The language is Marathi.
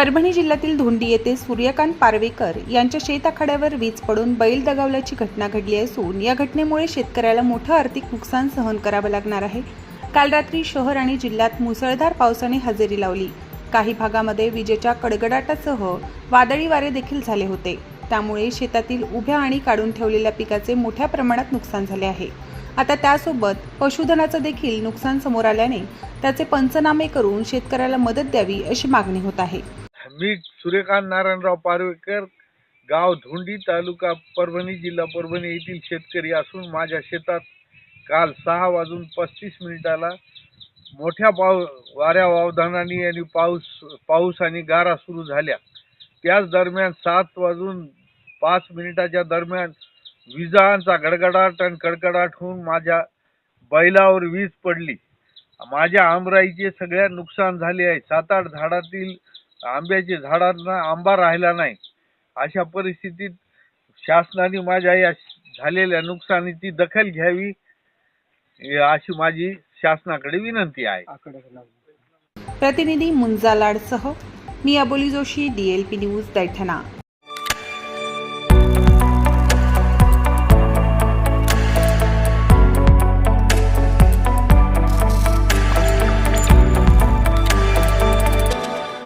परभणी जिल्ह्यातील धोंडी येथे सूर्यकांत पारवेकर यांच्या शेताखाड्यावर वीज पडून बैल दगावल्याची घटना घडली असून या घटनेमुळे शेतकऱ्याला मोठं आर्थिक नुकसान सहन करावं लागणार आहे. काल रात्री शहर आणि जिल्ह्यात मुसळधार पावसाने हजेरी लावली. काही भागामध्ये विजेच्या कडगडाटासह वादळी वारे देखील झाले होते. त्यामुळे शेतातील उभ्या आणि काढून ठेवलेल्या पिकाचे मोठ्या प्रमाणात नुकसान झाले आहे. आता त्यासोबत पशुधनाचं देखील नुकसान समोर आल्याने त्याचे पंचनामे करून शेतकऱ्याला मदत द्यावी अशी मागणी होत आहे. मी सूर्यकांत नारायणराव पारवेकर गाव धोंडी तालुका परभणी जिल्हा परभणी येथील शेतकरी असून माझ्या शेतात काल सहा वाजून पस्तीस मिनिटाला मोठ्या पाऊ वाऱ्या वावधानाने आणि पाऊस पाऊस आणि गारा सुरू झाल्या. त्याच दरम्यान सात वाजून पाच मिनिटाच्या दरम्यान विजांचा गडगडाट आणि कडकडाट होऊन माझ्या बैलावर वीज पडली. माझ्या आमराईचे सगळ्या नुकसान झाले आहे. सात आठ झाडातील आंब्याचे झाडांना आंबा राहिला नाही. अशा परिस्थितीत शासनाने माझ्या या झालेल्या नुकसानीची दखल घ्यावी अशी माझी शासनाकडे विनंती आहे. प्रतिनिधी मुंजा लाडसह मी अबोली जोशी डीएलपी न्यूज दैठणा